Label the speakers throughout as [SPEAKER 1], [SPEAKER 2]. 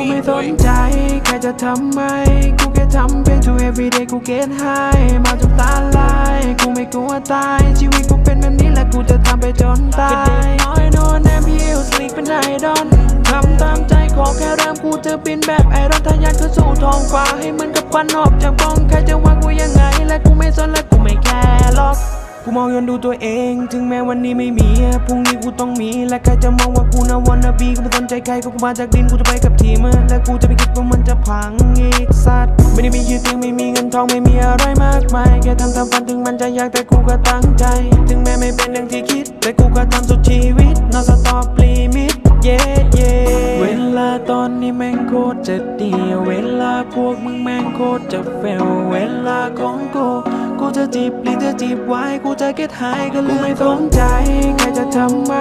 [SPEAKER 1] กูไม่สนใจใครจะทำไม กูแค่ทำเพลง to everyday กู get high มาจนตาลายกูไม่กลัวตาย ชีวิตกูเป็นแบบนี้และกูจะทำไปจนตายน้อยนอนแนมฮิลสลีปเป็นไอดอลทำตามใจขอแค่เริ่มกูจะบินแบบไอรอนทะยานขึ้นสู่ท้องฟ้าให้เหมันกับควันออกจากบ้องใครจะว่ากูยังไงและกูไม่สนและ กูมองย้อนดูตัวเอง ถึงแม้วันนี้ไม่มี พรุ่งนี้กูต้องมี และใครจะมองว่ากูน่าวันนบีกูไม่สนใจใครก็กูมาจากดินกูจะไปกับทีม และกูจะไม่คิดว่ามันจะพังอีกสัตว์ไม่ได้มีชื่อเสียงไม่มีเงินทองไม่มีอะไรมากมายแค่ทำตามฝันถึงมันจะยากแต่กูก็ตั้งใจ ถึงแม้ไม่เป็นอย่างที่คิด แต่กูก็ทำสุดชีวิตนอสตอปลีมิดเย่เย่เวลา ตอนนี้แม่งโคตรจะดี เวลาพวกมึงแม่งโคตรจะเฟล เวลาของกูกูจะจีบหรือจะจีบไว้ กูจะเก็ตหายก็เลยไม่สนใจ ใครจะทำไม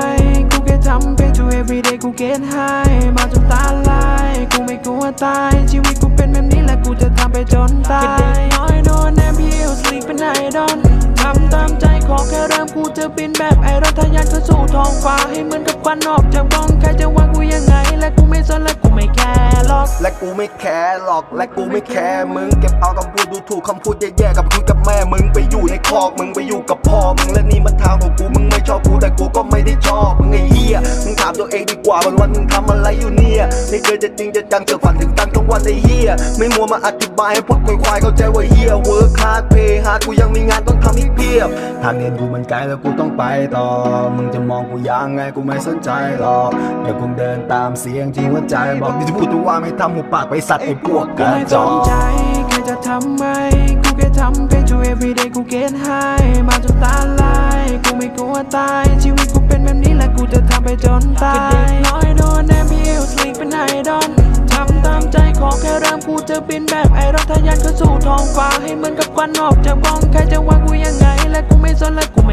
[SPEAKER 1] กูแค่ทำเพลง to everyday กูเก็ตหายมาจนตาลาย กูไม่กลัวตาย ชีวิตกูเป็นแบบนี้และกูจะทำไปจนตายน้อยนอนแนมพิวสลีปเป็นไอดอลทำตามใจขอแค่เริ่มกูจะบินแบบไอรอนทะยานขึ้นสู่ท้องฟ้าให้เหมือนกับควันออกจากบ้องใครจะวัง และกูไม่สนและกูไม่แคร์หรอก
[SPEAKER 2] และกูไม่แคร์หรอกและกูไม่แคร์มึงเก็บเอาคำพูดดูถูกคำพูดแย่ๆกับคุณกับแม่มึงไปอยู่ในคอกมึงไปอยู่กับพ่อมึงและนี่มันทางของกูมึงไม่ชอบกูแต่กูก็ไม่ได้ชอบมึงไอ้เหี้ยมึงถามตัวเองดีกว่าวันวันมึงทำอะไรอยู่เนี่ยไม่เคยจะจริงจะจังเจะฝันถึงตังทั้งวันไอ้เหี้ยไม่มัวมาอธิบายให้พวกควายเข้าใจว่าเหี้ยเวิร์คฮาร์ดเพย์ฮาร์ดกูยังมีงานต้องทำอีกเพีย ทางเดินกูมันไกลแล้วกูต้องไปต่อ มึงจะมองกูยังไงกูไม่สนใจหรอกเดี๋ยวกูเดินตามเสียงที่หัวใจบอกที่จะพูดตัวว่าไม่ทำหูปากไปสัตว์ไอ้พวกก
[SPEAKER 1] กู
[SPEAKER 2] ระ
[SPEAKER 1] ไม่
[SPEAKER 2] จ
[SPEAKER 1] ส
[SPEAKER 2] อนก
[SPEAKER 1] ใจใครจะทำไมกูแค่ทำเพลง to everyday กู get high มาจนตาลายกูไม่กลัวตายชีวิตกูเป็นแบบนี้และกูจะทำไปจนตายน้อยนอนแนมฮิลสลีปเป็นไอดอลทำตามใจขอแค่เริ่มกูจะบินแบบไอรอนทะยานขึ้นสู่ท้องฟ้าให้เหมือนกับควันออกจากบ้องใครจะว่ากูยังไง และกูไ